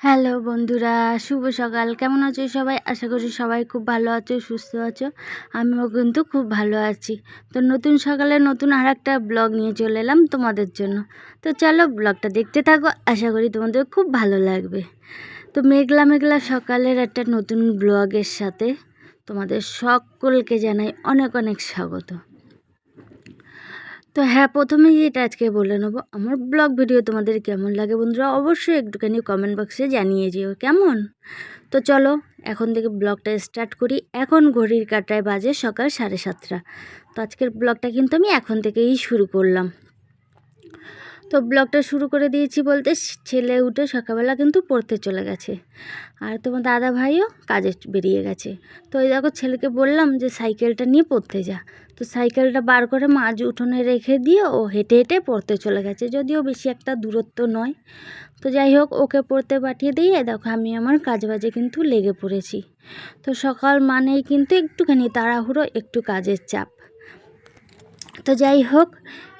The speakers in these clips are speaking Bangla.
হ্যালো বন্ধুরা, শুভ সকাল। কেমন আছো সবাই? আশা করি সবাই খুব ভালো আছো, সুস্থ আছো। আমিও কিন্তু খুব ভালো আছি। তো নতুন সকালে নতুন আর একটা ব্লগ নিয়ে চলে এলাম তোমাদের জন্য। তো চলো ব্লগটা দেখতে থাকো, আশা করি তোমাদের খুব ভালো লাগবে। তো মেঘলা মেঘলা সকালের একটা নতুন ব্লগের সাথে তোমাদের সকলকে জানাই অনেক অনেক স্বাগত। তো হ্যাঁ প্রথমেই এটা আজকে বলে নেব। আমার ব্লগ ভিডিও তোমাদের কেমন লাগে বন্ধুরা অবশ্যই একটুখানি কমেন্ট বক্সে জানিয়ে যেও, কেমন? তো চলো, এখন থেকে ব্লগটা স্টার্ট করি। এখন ঘড়ির কাটায় বাজে সকাল সাড়ে সাতটা। তো আজকের ব্লগটা কিন্তু আমি এখন থেকেই শুরু করলাম। তো ব্লগটা শুরু করে দিয়েছি বলতে, ছেলে উঠে সকালবেলা কিন্তু পড়তে চলে গেছে। আর তোমার দাদা ভাইও কাজে বেরিয়ে গেছে। তো ওই দেখো ছেলেকে বললাম যে, সাইকেলটা নিয়ে পড়তে যা। তো সাইকেলটা বার করে মাঝ উঠোনে রেখে দিয়ে ও হেঁটে হেঁটে পড়তে চলে গেছে, যদিও বেশি একটা দূরত্ব নয়। তো যাই হোক, ওকে পড়তে পাঠিয়ে দিয়ে দেখো আমি আমার কাজ বাজে কিন্তু লেগে পড়েছি। তো সকাল মানেই কিন্তু একটুখানি তাড়াহুড়ো, একটু কাজের চাপ। তো যাই হোক,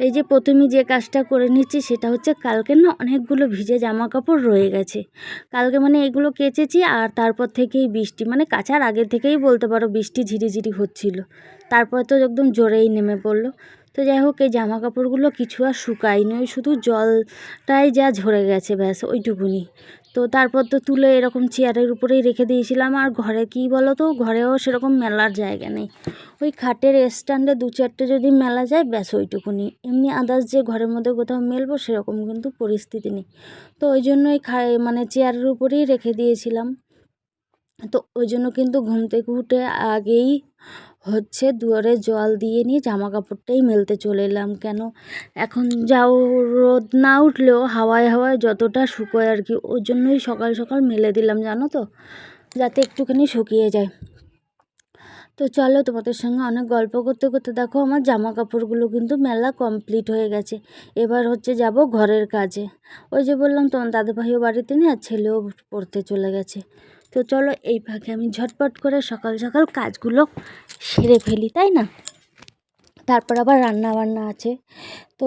এই যে প্রথমে যে কাজটা করে নিচ্ছি সেটা হচ্ছে কালকে না অনেকগুলো ভিজে জামা কাপড় রয়ে গেছে। কালকে মানে এগুলো কেচেছি আর তারপর থেকেই বৃষ্টি মানে কাচার আগে থেকেই বলতে পারো বৃষ্টি ঝিরিঝিরি হচ্ছিল। তারপর তো একদম জোরেই নেমে পড়ল। তো যাই হোক, এই জামা কাপড়গুলো কিছু আর শুকায়নি, ওই শুধু জলটাই যা ঝরে গেছে, ব্যাস, ওইটুকুনি। তো তারপর তো তুলে এরকম চেয়ারের উপরেই রেখে দিয়েছিলাম। আর ঘরে কি বলো তো ঘরেও সেরকম মেলার জায়গা নেই। ওই খাটের স্ট্যান্ডে দু চারটে যদি মেলা যায়, ব্যাস ওইটুকুনি। এমনি আদার্স যে ঘরের মধ্যে কোথাও মেলবো, সেরকম কিন্তু পরিস্থিতি নেই। তো ওই জন্যই খা মানে চেয়ারের উপরেই রেখে দিয়েছিলাম। তো ওই জন্য কিন্তু ঘুম থেকে উঠে আগেই হচ্ছে দুয়ারে জল দিয়ে নিয়ে জামা কাপড়টাই মেলতে চলে এলাম। কেন? এখন যাও, রোদ না উঠলেও হাওয়ায় হাওয়ায় যতটা শুকোয় আর কি, ওই জন্যই সকাল সকাল মেলে দিলাম, জানো তো? যাতে একটুখানি শুকিয়ে যায়। তো চলো তোমাদের সঙ্গে অনেক গল্প করতে করতে দেখো, আমার জামা কাপড়গুলো কিন্তু মেলা কমপ্লিট হয়ে গেছে। এবার হচ্ছে যাব ঘরের কাজে। ওই যে বললাম তোমার দাদাভাইও বাড়িতে নেই আর ছেলেও পড়তে চলে গেছে। তো চলো এই ফাঁকে আমি ঝটপট করে সকাল সকাল কাজগুলো সেরে ফেলি, তাই না? তারপর আবার রান্না বান্না আছে। তো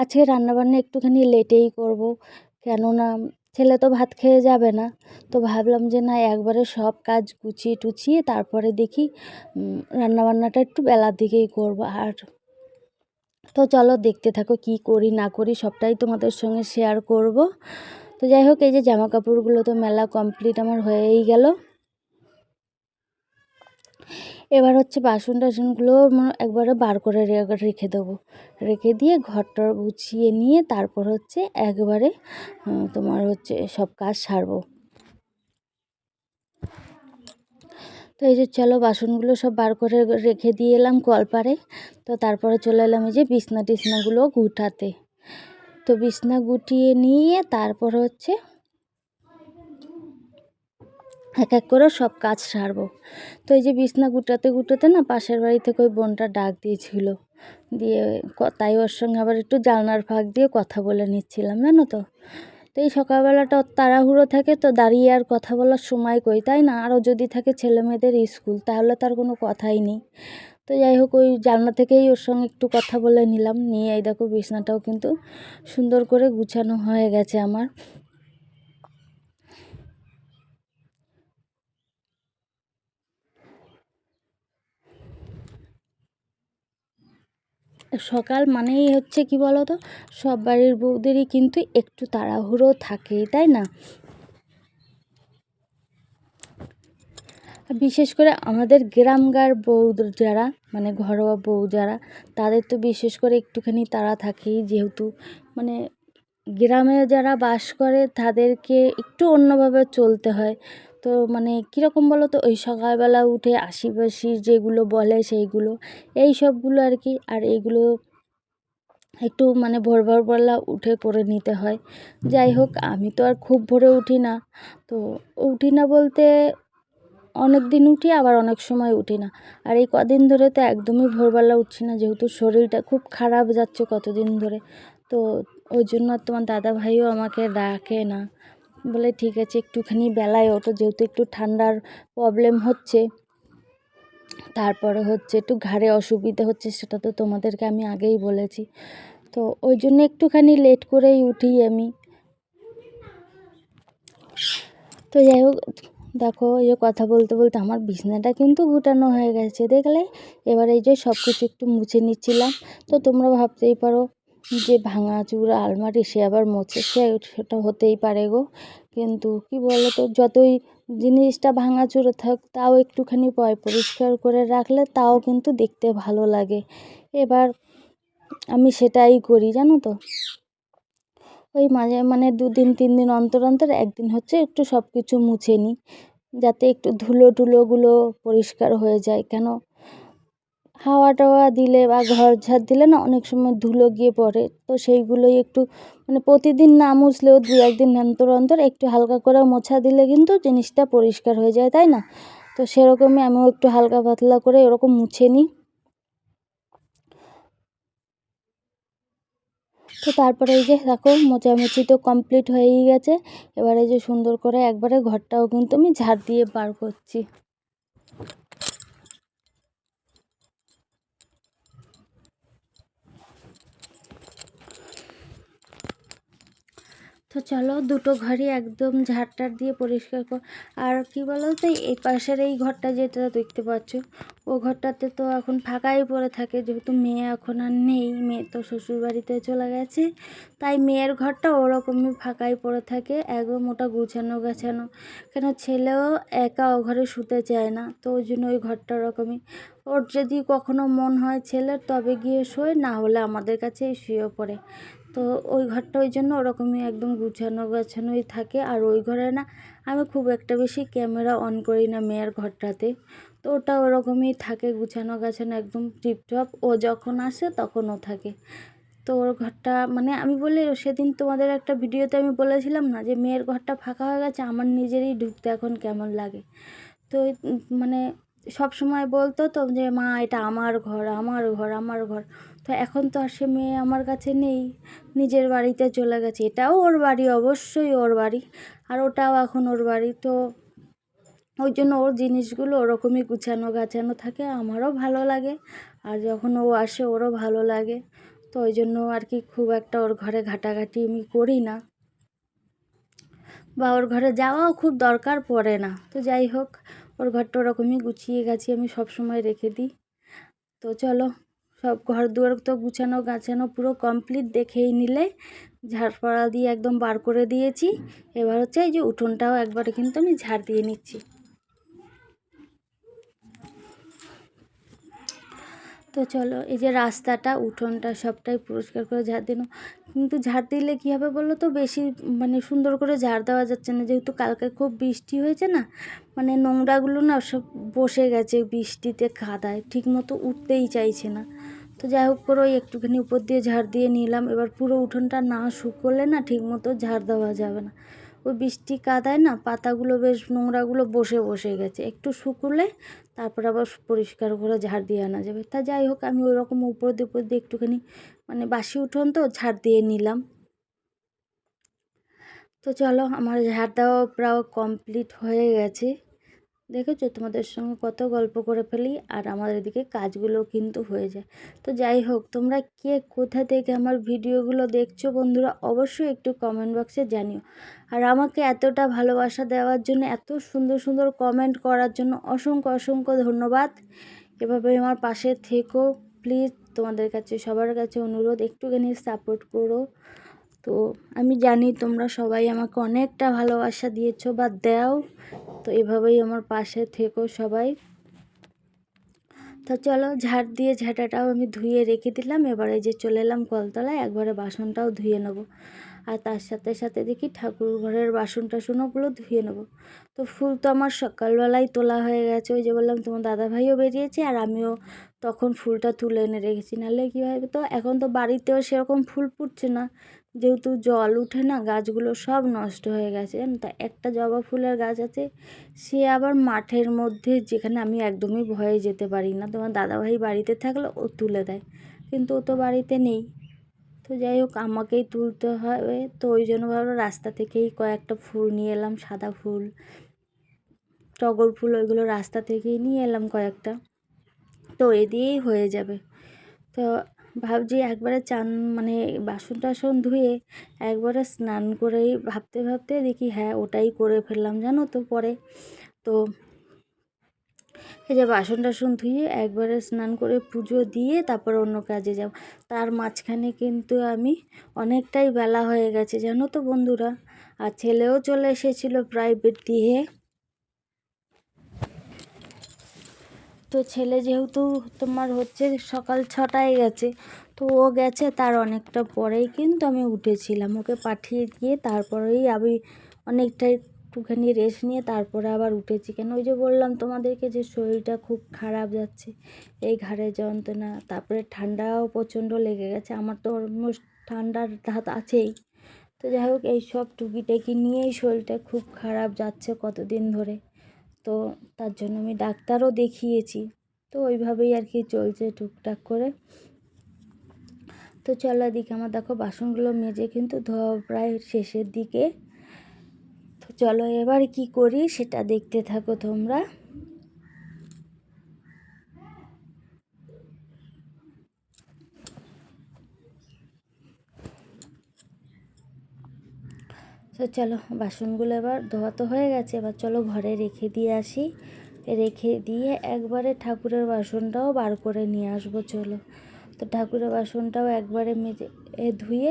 আজকে রান্নাবান্না একটুখানি লেটেই করব, কেননা ছেলে তো ভাত খেয়ে যাবে না। তো ভাবলাম যে না, একবারে সব কাজ গুছিয়ে টুছিয়ে তারপরে দেখি রান্নাবান্নাটা একটু বেলার দিকেই করব। আর তো চলো দেখতে থাকো কি করি না করি, সবটাই তোমাদের সঙ্গে শেয়ার করব। তো যাই হোক, এই যে জামা কাপড়গুলো তো মেলা কমপ্লিট আমার হয়েই গেল। এবার হচ্ছে বাসন টাসনগুলো একবারে বার করে রেখে দেবো। রেখে দিয়ে ঘরটা গুছিয়ে নিয়ে তারপর হচ্ছে একবারে তোমার হচ্ছে সব কাজ সারবো। তো এই যে চলো বাসনগুলো সব বার করে রেখে দিয়ে এলাম কলপারে। তো তারপরে চলে এলাম এই যে বিছনা টিছনাগুলো গুটাতে তো বিছনা গুটিয়ে নিয়ে তারপর হচ্ছে এক এক করে সব কাজ সারবো। তো এই যে বিছনা গুটাতে গুটাতে না পাশের বাড়ি থেকে ওই বোনটা ডাক দিয়েছিল। দিয়ে তাই ওর সঙ্গে আবার একটু জানলার ফাঁক দিয়ে কথা বলে নিচ্ছিলাম, জানো তো? তো এই সকালবেলাটা তাড়াহুড়ো থাকে তো দাঁড়িয়ে আর কথা বলার সময় কই, তাই না? আরও যদি থাকে ছেলে মেয়েদের স্কুল, তাহলে তার কোনো কথাই নেই। তো যাই হোক, ওই জানলা থেকেই ওর সঙ্গে একটু কথা বলে নিলাম। নিয়ে এই দেখো বিছনাটাও কিন্তু সুন্দর করে গুছানো হয়ে গেছে আমার। সকাল মানেই হচ্ছে কি বলো তো সব বাড়ির বউদেরই কিন্তু একটু তাড়াহুড়ো থাকেই, তাই না? বিশেষ করে আমাদের গ্রামগার বউ যারা মানে ঘরোয়া বউ যারা, তাদের তো বিশেষ করে একটুখানি তাড়া থাকেই যেহেতু মানে গ্রামে যারা বাস করে তাদেরকে একটু অন্যভাবে চলতে হয়। তো মানে কীরকম বলো তো ওই সকালবেলা উঠে আশিপাশি যেগুলো বলে সেইগুলো, এই সবগুলো আর কি, আর এইগুলো একটু মানে ভোর ভোরবেলা উঠে করে নিতে হয়। যাই হোক, আমি তো আর খুব ভোরে উঠি না। তো উঠি না বলতে অনেক দিন উঠি, আবার অনেক সময় উঠি না। আর এই কদিন ধরে তো একদমই ভোরবেলা উঠছি না, যেহেতু শরীরটা খুব খারাপ যাচ্ছে কতদিন ধরে। তো ওই জন্য তোমার দাদা ভাইও আমাকে ডাকে না। বলে, ঠিক আছে, একটুখানি বেলায় ওঠো, যেহেতু একটু ঠান্ডার প্রবলেম হচ্ছে। তারপরে হচ্ছে একটু ঘাড়ে অসুবিধা হচ্ছে, সেটা তো তোমাদেরকে আমি আগেই বলেছি। তো ওই জন্য একটুখানি লেট করেই উঠি আমি। তো যাই হোক দেখো, এই কথা বলতে বলতে আমার বিছনাটা কিন্তু গুটানো হয়ে গেছে, দেখলে? এবার এই যে সব কিছু একটু মুছে নিচ্ছিলাম। তো তোমরা ভাবতেই পারো যে ভাঙা চূড়া আলমারি সে আবার মোছে সে সেটা হতেই পারে গো। কিন্তু কি বলো তো যতই জিনিসটা ভাঙাচোরা থাক, তাও একটুখানি পয় পরিষ্কার করে রাখলে তাও কিন্তু দেখতে ভালো লাগে। এবার আমি সেটাই করি, জানো তো? ওই মাঝে মানে দুদিন তিন দিন অন্তর অন্তর একদিন হচ্ছে একটু সব কিছু মুছে নিই, যাতে একটু ধুলো টুলোগুলো পরিষ্কার হয়ে যায়। কেন? হাওয়া টাওয়া দিলে বা ঘর ঝাড় দিলে না অনেক সময় ধুলো গিয়ে পড়ে, তো সেইগুলোই একটু মানে প্রতিদিন না মুছলেও দু একদিন অন্তর অন্তর একটু হালকা করে মোছা দিলে কিন্তু জিনিসটা পরিষ্কার হয়ে যায়, তাই না? তো সেরকমই আমিও একটু হালকা পাতলা করে এরকম মুছে নিই। তো তারপরে এই যে দেখো, মোচামুচি তো কমপ্লিট হয়েই গেছে। এবারে যে সুন্দর করে একবারে ঘরটাও কিন্তু আমি ঝাড় দিয়ে বার করছি। তো চলো দুটো ঘরই একদম ঝাড়টার দিয়ে পরিষ্কার কর আর কি বলো তো এই পাশের এই ঘরটা যেটা দেখতে পাচ্ছ, ও ঘরটাতে তো এখন ফাঁকাই পড়ে থাকে, যেহেতু মেয়ে এখন আর নেই, মেয়ে তো শ্বশুরবাড়িতে চলে গেছে, তাই মেয়ের ঘরটা ওরকমই ফাঁকাই পড়ে থাকে, একদম ওটা গুছানো গাছানো, কেন ছেলেও একা ও ঘরে শুতে চায় না, তো ওই জন্য ওই ঘরটা ওরকমই। ওর যদি কখনো মন হয় ছেলের, তবে গিয়ে শোয়, না হলে আমাদের কাছেই শুয়ে পড়ে। তো ওই ঘরটা ওই জন্য ওরকমই একদম গুছানো গাছানোই থাকে। আর ওই ঘরে না, আমি খুব একটা বেশি ক্যামেরা অন করি না মেয়ের ঘরটাতে। তো ওটা ওরকমই থাকে, গুছানো গাছানো একদম টিপটপ। ও যখন আসে তখন ও থাকে। তো ওর ঘরটা মানে আমি বলি, সেদিন তোমাদের একটা ভিডিওতে আমি বলেছিলাম না যে মেয়ের ঘরটা ফাঁকা হয়ে গেছে, আমার নিজেরই ঢুকতে এখন কেমন লাগে। তো মানে সব সময় বলতো তো যে, মা, এটা আমার ঘর আমার ঘর আমার ঘর। তো এখন তো আর সে মেয়ে আমার কাছে নেই। নিজের বাড়িতে চলে গেছে। এটাও ওর বাড়ি, অবশ্যই ওর বাড়ি। আর ওটাও এখন ওর বাড়ি। তো ওই জন্য ওর জিনিসগুলো ওরকমই গুছানো গাছানো থাকে, আমারও ভালো লাগে। আর যখন ও আসে, ওরও ভালো লাগে। তো ওই জন্য আর কি খুব একটা ওর ঘরে ঘাটাঘাটি আমি করি না। বা ওর ঘরে যাওয়াও খুব দরকার পড়ে না। তো যাই হোক, ওর ঘরটা ওরকমই গুছিয়ে গাছিয়ে আমি সব সময় রেখে দিই। তো চলো সব ঘর দুয়ার তো গুছানো গাছানো পুরো কমপ্লিট দেখেই নিলে। ঝাড় দিয়ে একদম বার করে দিয়েছি। এবার হচ্ছে এই যে উঠোনটাও একবারে কিন্তু আমি ঝাড় দিয়ে নিচ্ছি। তো চলো, এই যে রাস্তাটা, উঠোনটা সবটাই পরিষ্কার করে ঝাড় দিল কিন্তু ঝাড় দিলে কী হবে বলো তো, বেশি মানে সুন্দর করে ঝাড় দেওয়া যাচ্ছে না। যেহেতু কালকে খুব বৃষ্টি হয়েছে না মানে নোংরাগুলো না সব বসে গেছে বৃষ্টিতে কাদায় ঠিক মতো উঠতেই চাইছে না। তো যাই হোক করে ওই একটুখানি উপর দিয়ে ঝাড় দিয়ে নিলাম। এবার পুরো উঠোনটা না শুকোলে না ঠিক মতো ঝাড় দেওয়া যাবে না। ওই বৃষ্টি কাদায় না পাতাগুলো বেশ নোংরাগুলো বসে বসে গেছে। একটু শুকোলে তারপর আবার পরিষ্কার করে ঝাড় দিয়ে আনা যাবে। তা যাই হোক আমি ওই রকম উপর দিয়ে উপর দিয়ে একটুখানি মানে বাসি উঠোন তো ঝাড় দিয়ে নিলাম। তো চলো, আমার ঝাড় দেওয়া প্রায় কমপ্লিট হয়ে গেছে। দেখেছ? তোমাদের সঙ্গে কত গল্প করে ফেলি আর আমার এদিকে কাজগুলো কিন্তু হয়ে যায়। তো যাই হোক, তোমরা কে কোথা থেকে আমার ভিডিওগুলো দেখছ বন্ধুরা, অবশ্যই একটু কমেন্ট বক্সে জানিও। আর আমাকে এতটা ভালোবাসা দেওয়ার জন্য, এত সুন্দর সুন্দর কমেন্ট করার জন্য অসংখ্য অসংখ্য ধন্যবাদ। এভাবে আমার পাশে থেকো। প্লিজ তোমাদের কাছে, সবার কাছে অনুরোধ, একটুখানি সাপোর্ট করো। তো আমি জানি তোমরা সবাই আমাকে অনেকটা ভালোবাসা দিয়েছ বা দাও, তো এভাবেই আমার পাশে থেকো সবাই। তো চলো ঝাড় দিয়ে ঝাঁটাটাও আমি ধুয়ে রেখে দিলাম, এবারে যে চলে এলাম কলতলায়, একবারে বাসনটাও ধুয়ে নেব। আর তার সাথে সাথে দেখি ঠাকুর ঘরের বাসন টাসনগুলো ধুয়ে নেব। তো ফুল তো আমার সকালবেলায় তোলা হয়ে গেছে, ওই যে বললাম তোমার দাদাভাইও বেরিয়েছে আর আমিও তখন ফুলটা তুলে এনে রেখেছি। নাহলে কী হবে তো এখন তো বাড়িতেও সেরকম ফুল ফুটছে না। যেহেতু জল উঠে না, গাছগুলো সব নষ্ট হয়ে গেছে। তা একটা জবা ফুলের গাছ আছে, সে আবার মাঠের মধ্যে যেখানে আমি একদমই ভয়ে যেতে পারি না। তোমার দাদাভাই বাড়িতে থাকলে ও তুলে দেয়, কিন্তু ও তো বাড়িতে নেই। তো যাই হোক, আমাকেই তুলতে হবে। তো ওই জন্য ভাবলো রাস্তা থেকেই কয়েকটা ফুল নিয়ে এলাম, সাদা ফুল, টগর ফুল, ওইগুলো রাস্তা থেকেই নিয়ে এলাম কয়েকটা। তো এ দিয়েই হয়ে যাবে। তো ভাবছি একবারে চান মানে বাসন টাসন ধুয়ে একবারে স্নান করেই ভাবতে ভাবতে দেখি হ্যাঁ ওটাই করে ফেললাম জানো তো পরে। তো এই যে বাসন টাসন ধুয়ে একবারে স্নান করে পুজো দিয়ে তারপর অন্য কাজে যাব। তার মাঝখানে কিন্তু আমি অনেকটাই বেলা হয়ে গেছে জানো তো বন্ধুরা। আর ছেলেও চলে এসেছিল প্রাইভেট দিয়ে। তো ছেলে যেহেতু তোমার হচ্ছে সকাল ছটায় গেছে, তো ও গেছে তার অনেকটা পরেই কিন্তু আমি উঠেছিলাম। ওকে পাঠিয়ে দিয়ে তারপরেই আমি অনেকটাই একটুখানি রেস্ট নিয়ে তারপরে আবার উঠেছি। কেন ওই যে বললাম তোমাদেরকে যে শরীরটা খুব খারাপ যাচ্ছে, এই ঘাড়ে যন্ত্রণা, তারপরে ঠান্ডাও প্রচণ্ড লেগে গেছে, আমার তো অলমোস্ট ঠান্ডার ধাত আছেই। তো যাই হোক, এই সব টুকিটাকি নিয়েই শরীরটা খুব খারাপ যাচ্ছে কতদিন ধরে। তো তার জন্য আমি ডাক্তারও দেখিয়েছি। তো ওইভাবেই আর কি চলছে টুকটাক করে। তো চলো এদিকে আমার দেখো বাসনগুলো মেজে কিন্তু ধোয়া প্রায় শেষের দিকে। তো চলো এবার কি করি সেটা দেখতে থাকো তোমরা। তো চলো, বাসনগুলো এবার ধোয়া তো হয়ে গেছে, এবার চলো ঘরে রেখে দিয়ে আসি। রেখে দিয়ে একবারে ঠাকুরের বাসনটাও বার করে নিয়ে আসব, চলো। তো ঠাকুরের বাসনটাও একবারে মেজে ধুয়ে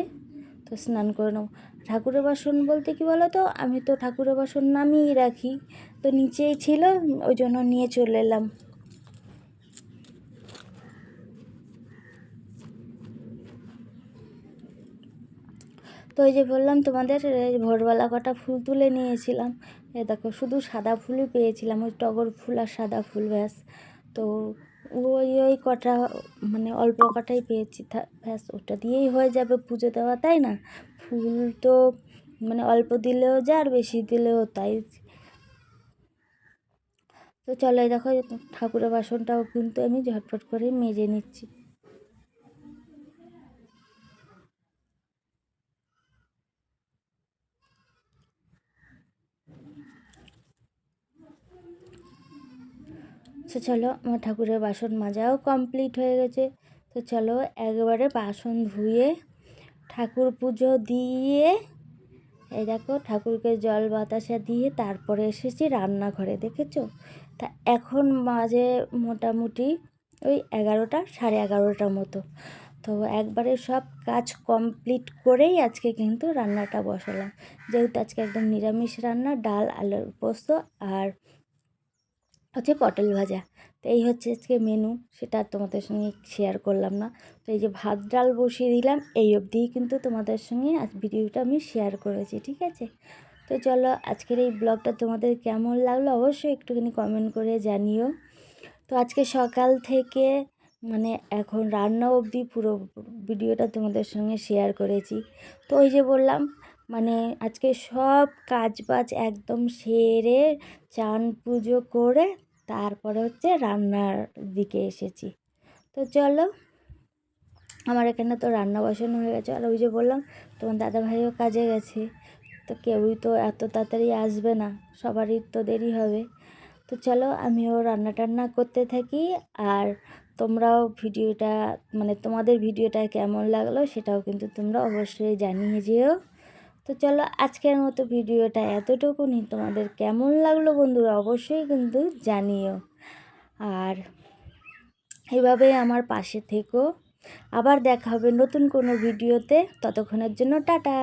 তো স্নান করে নেব। ঠাকুরের বাসন বলতে কি বলো তো? আমি তো ঠাকুরের বাসন নামিয়েই রাখি। তো নিচেই ছিল, ওই জন্য নিয়ে চলে এলাম। তো ওই যে বললাম তোমাদের ভোরবেলা কটা ফুল তুলে নিয়েছিলাম। এ, দেখো, শুধু সাদা ফুলই পেয়েছিলাম, ওই টগর ফুল আর সাদা ফুল, ব্যাস। তো ওই ওই কটা মানে অল্প কটাই পেয়েছি ব্যাস, ওটা দিয়েই হয়ে যাবে পুজো দেওয়া, তাই না? ফুল তো মানে অল্প দিলেও যা আর বেশি দিলেও তাই। তো চলো দেখো, ঠাকুরের বাসনটাও কিন্তু আমি ঝটপট করে মেজে নিচ্ছি। তো চলো, আমার ঠাকুরের বাসন মাজাও কমপ্লিট হয়ে গেছে। তো চলো, একবারে বাসন ধুয়ে ঠাকুর পুজো দিয়ে, এই দেখো, ঠাকুরকে জল বাতাসা দিয়ে তারপরে এসেছি রান্নাঘরে, দেখেছ? তা এখন মাঝে মোটামুটি ওই এগারোটা, সাড়ে এগারোটার মতো। তো একবারে সব কাজ কমপ্লিট করেই আজকে কিন্তু রান্নাটা বসালাম। যেহেতু আজকে একদম নিরামিষ রান্না, ডাল, আলুর পোস্ত আর হচ্ছে পটল ভাজা। তো এই হচ্ছে আজকে মেনু সেটা আর তোমাদের সঙ্গে শেয়ার করলাম না। তো এই যে ভাত, ডাল বসিয়ে দিলাম, এই অবধিই কিন্তু তোমাদের সঙ্গে আজ ভিডিওটা আমি শেয়ার করেছি, ঠিক আছে? তো চলো আজকের এই ব্লগটা তোমাদের কেমন লাগল অবশ্যই একটুখানি কমেন্ট করে জানিও। তো আজকে সকাল থেকে মানে এখন রান্না অবধি পুরো ভিডিওটা তোমাদের সঙ্গে শেয়ার করেছি। তো ওই যে বললাম মানে আজকে সব কাজ বাজ একদম সেরে চান পুজো করে তারপরে হচ্ছে রান্নার দিকে এসেছি। তো চলো, আমার এখানে তো রান্না বসানো হয়ে গেছে। আর ওই যে বললাম, তোমার দাদাভাইও কাজে গেছে। তো কেউই তো এত তাড়াতাড়ি আসবে না, সবারই তো দেরি হবে। তো চলো, আমিও রান্না টান্না করতে থাকি। আর তোমরাও ভিডিওটা মানে তোমাদের ভিডিওটা কেমন লাগল সেটাও কিন্তু তোমরা অবশ্যই জানিয়ে যেও। তো চলো আজকের মতো ভিডিওটা এতটুকুনি। তোমাদের কেমন লাগল বন্ধুরা অবশ্যই কিন্তু জানিও। আর এভাবে আমার পাশে থেকো। আবার দেখা হবে নতুন কোনো ভিডিওতে। ততক্ষণের জন্য টাটা।